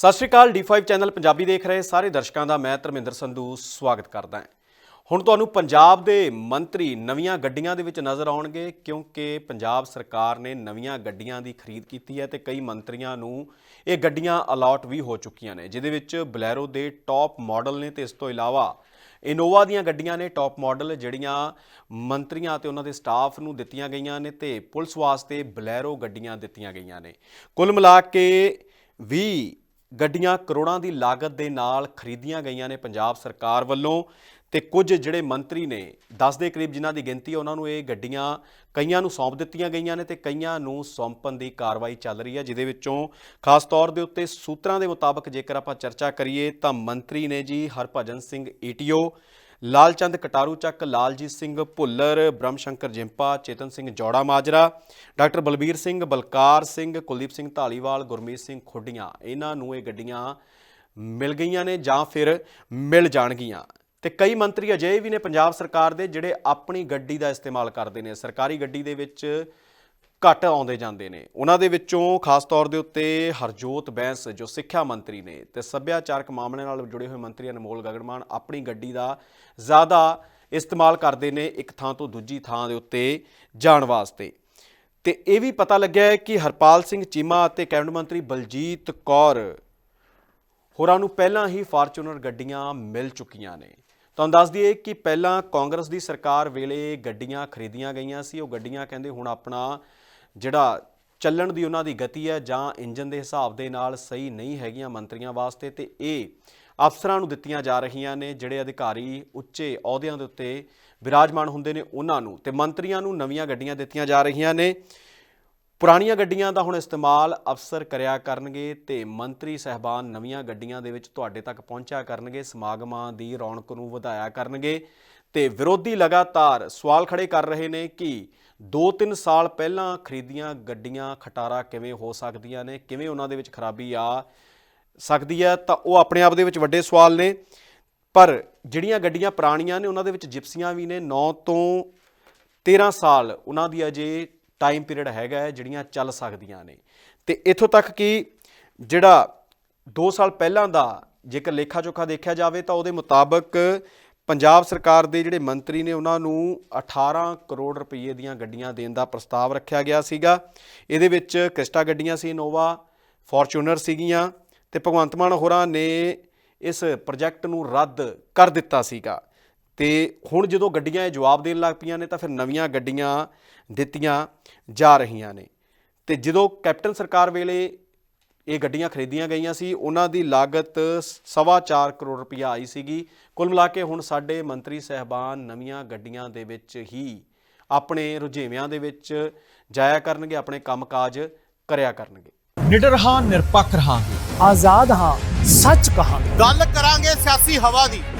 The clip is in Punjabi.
ਸਤਿ ਸ਼੍ਰੀ ਅਕਾਲ D5 ਚੈਨਲ ਪੰਜਾਬੀ ਦੇਖ ਰਹੇ ਸਾਰੇ ਦਰਸ਼ਕਾਂ ਦਾ ਮੈਂ ਧਰਮਿੰਦਰ ਸੰਧੂ ਸਵਾਗਤ ਕਰਦਾ ਹਾਂ। ਹੁਣ ਤੁਹਾਨੂੰ ਪੰਜਾਬ ਦੇ ਮੰਤਰੀ ਨਵੀਆਂ ਗੱਡੀਆਂ ਦੇ ਵਿੱਚ ਨਜ਼ਰ ਆਉਣਗੇ ਕਿਉਂਕਿ ਪੰਜਾਬ ਸਰਕਾਰ ਨੇ ਨਵੀਆਂ ਗੱਡੀਆਂ ਦੀ ਖਰੀਦ ਕੀਤੀ ਹੈ ਤੇ ਕਈ ਮੰਤਰੀਆਂ ਨੂੰ ਇਹ ਗੱਡੀਆਂ ਅਲਾਟ ਵੀ ਹੋ ਚੁੱਕੀਆਂ ਨੇ, ਜਿਹਦੇ ਵਿੱਚ ਬਲੈਰੋ ਦੇ ਟੌਪ ਮਾਡਲ ਨੇ ਤੇ ਇਸ ਤੋਂ ਇਲਾਵਾ ਇਨੋਵਾ ਦੀਆਂ ਗੱਡੀਆਂ ਨੇ ਟੌਪ ਮਾਡਲ ਜਿਹੜੀਆਂ ਮੰਤਰੀਆਂ ਤੇ ਉਹਨਾਂ ਦੇ ਸਟਾਫ ਨੂੰ ਦਿੱਤੀਆਂ ਗਈਆਂ ਨੇ ਤੇ ਪੁਲਿਸ ਵਾਸਤੇ ਬਲੈਰੋ ਗੱਡੀਆਂ ਦਿੱਤੀਆਂ ਗਈਆਂ ਨੇ। ਕੁੱਲ ਮਿਲਾ ਕੇ 20 ਗੱਡੀਆਂ ਕਰੋੜਾਂ ਦੀ ਲਾਗਤ ਦੇ ਨਾਲ ਖਰੀਦੀਆਂ ਗਈਆਂ ਨੇ ਪੰਜਾਬ ਸਰਕਾਰ ਵੱਲੋਂ ਤੇ ਕੁਝ ਜਿਹੜੇ ਮੰਤਰੀ ਨੇ 10 ਦੇ ਕਰੀਬ ਜਿਨ੍ਹਾਂ ਦੀ ਗਿਣਤੀ ਹੈ ਉਹਨਾਂ ਨੂੰ ਇਹ ਗੱਡੀਆਂ ਕਈਆਂ ਨੂੰ ਸੌਂਪ ਦਿੱਤੀਆਂ ਗਈਆਂ ਨੇ ਤੇ ਕਈਆਂ ਨੂੰ ਸੌਂਪਣ ਦੀ ਕਾਰਵਾਈ ਚੱਲ ਰਹੀ ਹੈ ਜਿਹਦੇ ਵਿੱਚੋਂ ਖਾਸ ਤੌਰ ਦੇ ਉੱਤੇ ਸੂਤਰਾਂ ਦੇ ਮੁਤਾਬਕ ਜੇਕਰ ਆਪਾਂ ਚਰਚਾ ਕਰੀਏ ਤਾਂ ਮੰਤਰੀ ਨੇ ਜੀ ਹਰਭਜਨ ਸਿੰਘ ਈਟੀਓ ਲਾਲਚੰਦ ਕਟਾਰੂ ਚੱਕ ਲਾਲਜੀਤ ਸਿੰਘ ਭੁੱਲਰ ਬ੍ਰਹਮ ਸ਼ੰਕਰ ਜਿੰਪਾ, ਚੇਤਨ ਸਿੰਘ ਜੋੜਾ ਮਾਜਰਾ, ਡਾਕਟਰ ਬਲਬੀਰ ਸਿੰਘ, ਬਲਕਾਰ ਸਿੰਘ, ਕੁਲਦੀਪ ਸਿੰਘ ਢਾਲੀਵਾਲ ਗੁਰਮੀਤ ਸਿੰਘ ਖੁੱਡੀਆਂ। ਇਹਨਾਂ ਨੂੰ ਇਹ ਗੱਡੀਆਂ ਮਿਲ ਗਈਆਂ ਨੇ ਜਾਂ ਫਿਰ ਮਿਲ ਜਾਣਗੀਆਂ। ਤੇ ਕਈ ਮੰਤਰੀ ਅਜਿਹੇ ਵੀ ਨੇ ਪੰਜਾਬ ਸਰਕਾਰ ਦੇ ਜਿਹੜੇ ਆਪਣੀ ਗੱਡੀ ਦਾ ਇਸਤੇਮਾਲ ਕਰਦੇ ਨੇ। ਸਰਕਾਰੀ ਗੱਡੀ ਦੇ ਵਿੱਚ ਘੱਟ ਆਉਂਦੇ ਜਾਂਦੇ ਨੇ। ਉਹਨਾਂ ਦੇ ਵਿੱਚੋਂ ਖਾਸ ਤੌਰ ਦੇ ਉੱਤੇ ਹਰਜੋਤ ਬੈਂਸ, ਜੋ ਸਿੱਖਿਆ ਮੰਤਰੀ ਨੇ ਤੇ ਸੱਭਿਆਚਾਰਕ ਮਾਮਲੇ ਨਾਲ ਜੁੜੇ ਹੋਏ ਮੰਤਰੀ ਅਨਮੋਲ ਗਗਨਮਾਨ ਆਪਣੀ ਗੱਡੀ ਦਾ ਜ਼ਿਆਦਾ ਇਸਤੇਮਾਲ ਕਰਦੇ ਨੇ ਇੱਕ ਥਾਂ ਤੋਂ ਦੂਜੀ ਥਾਂ ਦੇ ਉੱਤੇ ਜਾਣ ਵਾਸਤੇ। ਤੇ ਇਹ ਵੀ ਪਤਾ ਲੱਗਿਆ ਹੈ ਕਿ ਹਰਪਾਲ ਸਿੰਘ ਚੀਮਾ ਅਤੇ ਕੈਬਨਿਟ ਮੰਤਰੀ ਬਲਜੀਤ ਕੌਰ ਹੋਰਾਂ ਨੂੰ ਪਹਿਲਾਂ ਹੀ ਫਾਰਚੂਨਰ ਗੱਡੀਆਂ ਮਿਲ ਚੁੱਕੀਆਂ ਨੇ। ਤੁਹਾਨੂੰ ਦੱਸ ਦਈਏ ਕਿ ਪਹਿਲਾਂ ਕਾਂਗਰਸ ਦੀ ਸਰਕਾਰ ਵੇਲੇ ਗੱਡੀਆਂ ਖਰੀਦੀਆਂ ਗਈਆਂ ਸੀ। ਉਹ ਗੱਡੀਆਂ ਕਹਿੰਦੇ ਹੁਣ ਆਪਣਾ ਜਿਹੜਾ ਚੱਲਣ ਦੀ ਉਹਨਾਂ ਦੀ ਗਤੀ ਹੈ ਜਾਂ ਇੰਜਨ ਦੇ ਹਿਸਾਬ ਦੇ ਨਾਲ ਸਹੀ ਨਹੀਂ ਹੈਗੀਆਂ ਮੰਤਰੀਆਂ ਵਾਸਤੇ ਤੇ ਇਹ ਅਫਸਰਾਂ ਨੂੰ ਦਿੱਤੀਆਂ ਜਾ ਰਹੀਆਂ ਨੇ, ਜਿਹੜੇ ਅਧਿਕਾਰੀ ਉੱਚੇ ਅਹੁਦਿਆਂ ਦੇ ਉੱਤੇ ਵਿਰਾਜਮਾਨ ਹੁੰਦੇ ਨੇ ਉਹਨਾਂ ਨੂੰ ਤੇ ਮੰਤਰੀਆਂ ਨੂੰ ਨਵੀਆਂ ਗੱਡੀਆਂ ਦਿੱਤੀਆਂ ਜਾ ਰਹੀਆਂ ਨੇ। ਪੁਰਾਣੀਆਂ ਗੱਡੀਆਂ ਦਾ ਹੁਣ ਇਸਤੇਮਾਲ ਅਫਸਰ ਕਰਿਆ ਕਰਨਗੇ ਤੇ ਮੰਤਰੀ ਸਹਿਬਾਨ ਨਵੀਆਂ ਗੱਡੀਆਂ ਦੇ ਵਿੱਚ ਤੁਹਾਡੇ ਤੱਕ ਪਹੁੰਚਿਆ ਕਰਨਗੇ, ਸਮਾਗਮਾਂ ਦੀ ਰੌਣਕ ਨੂੰ ਵਧਾਇਆ ਕਰਨਗੇ। ਤੇ ਵਿਰੋਧੀ ਲਗਾਤਾਰ ਸਵਾਲ ਖੜੇ ਕਰ ਰਹੇ ਨੇ ਕਿ 2-3 ਸਾਲ ਪਹਿਲਾਂ ਖਰੀਦੀਆਂ ਗੱਡੀਆਂ, ਖਟਾਰਾ ਕਿਵੇਂ ਹੋ ਸਕਦੀਆਂ ਨੇ, ਕਿਵੇਂ ਉਹਨਾਂ ਦੇ ਵਿੱਚ ਖਰਾਬੀ ਆ ਸਕਦੀ ਹੈ, ਤਾਂ ਉਹ ਆਪਣੇ ਆਪ ਦੇ ਵਿੱਚ ਵੱਡੇ ਸਵਾਲ ਨੇ। ਪਰ ਜਿਹੜੀਆਂ ਗੱਡੀਆਂ ਪੁਰਾਣੀਆਂ ਨੇ, ਉਹਨਾਂ ਦੇ ਵਿੱਚ ਜਿਪਸੀਆਂ ਵੀ ਨੇ। 9 ਤੋਂ 13 ਸਾਲ ਉਹਨਾਂ ਦੀ ਅਜੇ ਟਾਈਮ ਪੀਰੀਅਡ ਹੈਗਾ ਹੈ, ਜਿਹੜੀਆਂ ਚੱਲ ਸਕਦੀਆਂ ਨੇ। ਤੇ ਇੱਥੋਂ ਤੱਕ ਕਿ ਜਿਹੜਾ 2 ਸਾਲ ਪਹਿਲਾਂ ਦਾ ਜੇਕਰ ਲੇਖਾ ਜੋਖਾ ਦੇਖਿਆ ਜਾਵੇ, ਤਾਂ ਉਹਦੇ ਮੁਤਾਬਕ ਪੰਜਾਬ ਸਰਕਾਰ ਦੇ ਜਿਹੜੇ ਮੰਤਰੀ ਨੇ ਉਹਨਾਂ ਨੂੰ 18 ਕਰੋੜ ਰੁਪਏ ਦੀਆਂ ਗੱਡੀਆਂ ਦੇਣ ਦਾ ਪ੍ਰਸਤਾਵ ਰੱਖਿਆ ਗਿਆ ਸੀਗਾ। ਇਹਦੇ ਵਿੱਚ ਕ੍ਰਿਸਟਾ ਗੱਡੀਆਂ ਸੀ, ਇਨੋਵਾ, ਫੋਰਚੂਨਰ ਸੀਗੀਆਂ ਤੇ ਭਗਵੰਤ ਮਾਨ ਹੋਰਾਂ ਨੇ ਇਸ ਪ੍ਰੋਜੈਕਟ ਨੂੰ ਰੱਦ ਕਰ ਦਿੱਤਾ ਸੀਗਾ। ਤੇ ਹੁਣ ਜਦੋਂ ਗੱਡੀਆਂ ਇਹ ਜਵਾਬ ਦੇਣ ਲੱਗ ਪਈਆਂ ਨੇ ਤਾਂ ਫਿਰ ਨਵੀਆਂ ਗੱਡੀਆਂ ਦਿੱਤੀਆਂ ਜਾ ਰਹੀਆਂ ਨੇ। ਤੇ ਜਦੋਂ ਕੈਪਟਨ ਸਰਕਾਰ ਵੇਲੇ ਇਹ ਗੱਡੀਆਂ ਖਰੀਦੀਆਂ ਗਈਆਂ ਸੀ। ਉਹਨਾਂ ਦੀ ਲਾਗਤ ਸਵਾ ਚਾਰ ਕਰੋੜ ਰੁਪਇਆ ਆਈ ਸੀਗੀ। ਕੁੱਲ ਮਿਲਾ ਕੇ ਹੁਣ ਸਾਡੇ ਮੰਤਰੀ ਸਹਿਬਾਨ ਨਵੀਆਂ ਗੱਡੀਆਂ ਦੇ ਵਿੱਚ ਹੀ ਆਪਣੇ ਰੁਝੇਵਿਆਂ ਦੇ ਵਿੱਚ ਜਾਇਆ ਕਰਨਗੇ ਆਪਣੇ ਕੰਮਕਾਜ ਕਰਿਆ ਕਰਨਗੇ। ਨਿਡਰ ਹਾਂ ਨਿਰਪੱਖ ਰਹਾਂਗੇ। ਆਜ਼ਾਦ ਹਾਂ ਸੱਚ ਕਹਾਂਗੇ। ਗੱਲ ਕਰਾਂਗੇ ਸਿਆਸੀ ਹਵਾ ਦੀ।